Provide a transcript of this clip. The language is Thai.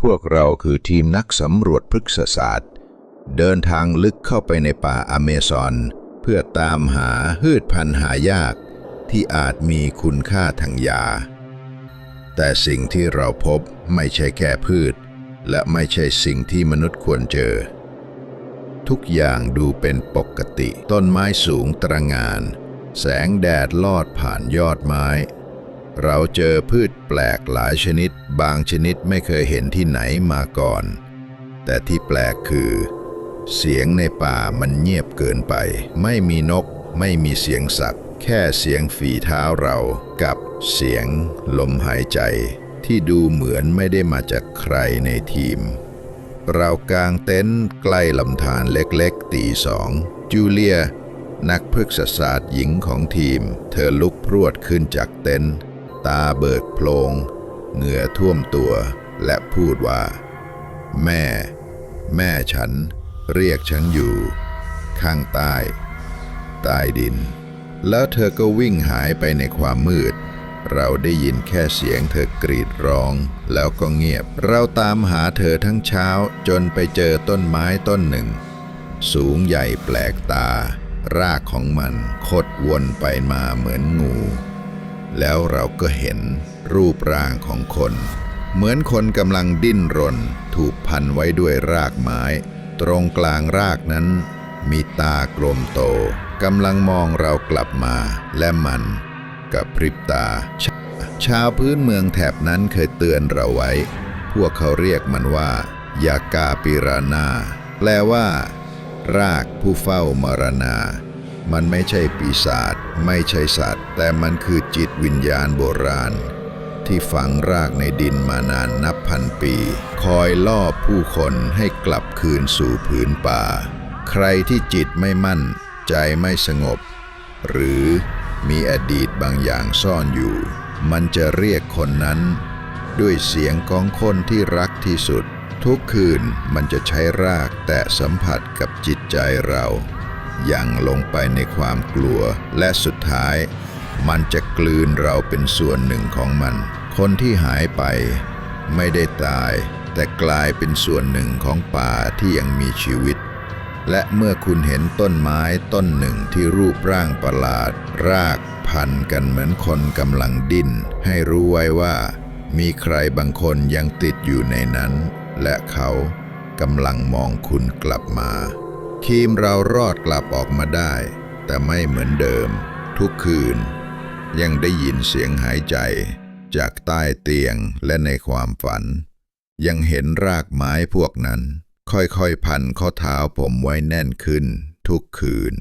พวกเราคือทีมนักสำรวจพฤกษศาสตร์ เดินทางลึกเข้าไปในป่าอเมซอน เพื่อตามหาพืชพันธุ์หายาก ที่อาจมีคุณค่าทางยา แต่สิ่งที่เราพบไม่ใช่แค่พืช และไม่ใช่สิ่งที่มนุษย์ควรเจอ ทุกอย่างดูเป็นปกติ ต้นไม้สูงตระงาน แสงแดดลอดผ่านยอดไม้ เราเจอพืชแปลกหลายชนิด บางชนิดไม่เคยเห็นที่ไหนมาก่อน แต่ที่แปลกคือ เสียงในป่ามันเงียบเกินไป ไม่มีนก ไม่มีเสียงสัตว์ แค่เสียงฝีเท้าเรากับเสียงลมหายใจ ที่ดูเหมือนไม่ได้มาจากใครในทีม เรากางเต็นท์ใกล้ลำธารเล็กๆตีสองจูเลีย นักพฤกษศาสตร์หญิงของทีม เธอลุกพรวดขึ้นจากเต็นท์ ตาเบิกโพลงเหงื่อท่วมตัวและพูดว่า แม่ แม่ฉันเรียกฉันอยู่ ข้างใต้ ใต้ดิน แล้วเธอก็วิ่งหายไปในความมืด เราได้ยินแค่เสียงเธอกรีดร้อง แล้วก็เงียบ เราตามหาเธอทั้งเช้าจนไปเจอต้นไม้ต้นหนึ่ง สูงใหญ่แปลกตา รากของมันคดวนไปมาเหมือนงู แล้วเราก็เห็นรูปร่างของคน เหมือนคนกำลังดิ้นรน ถูกพันไว้ด้วยรากไม้ ตรงกลางรากนั้น มีตากลมโตกำลังมองเรากลับมา และมันกับพริบตาชชาวพื้นเมืองแถบนั้นเคยเตือนเราไว้ พวกเขาเรียกมันว่ายากาปิรานา แปลว่า รากผู้เฝ้ามรณา มันไม่ใช่ปีศาจไม่ใช่สัตว์ แต่มันคือจิตวิญญาณโบราณ ที่ฝังรากในดินมานานนับพันปี คอยล่อผู้คนให้กลับคืนสู่ผืนป่า ใครที่จิตไม่มั่น ใจไม่สงบ หรือมีอดีตบางอย่างซ่อนอยู่ มันจะเรียกคนนั้น ด้วยเสียงของคนที่รักที่สุด ทุกคืนมันจะใช้รากแตะสัมผัสกับจิตใจเรา ยังลงไปในความกลัวและสุดท้าย มันจะกลืนเราเป็นส่วนหนึ่งของมัน คนที่หายไป ไม่ได้ตาย แต่กลายเป็นส่วนหนึ่งของป่าที่ยังมีชีวิต และเมื่อคุณเห็นต้นไม้ต้นหนึ่งที่รูปร่างประหลาด รากพันกันเหมือนคนกำลังดิ้น ให้รู้ไว้ว่า มีใครบางคนยังติดอยู่ในนั้น และเขากำลังมองคุณกลับมา ทีมเรารอดกลับออกมาได้ แต่ไม่เหมือนเดิม ทุกคืน ยังได้ยินเสียงหายใจ จากใต้เตียงและในความฝัน ยังเห็นรากไม้พวกนั้น ค่อยๆพันข้อเท้าผมไว้แน่นขึ้น ทุกคืน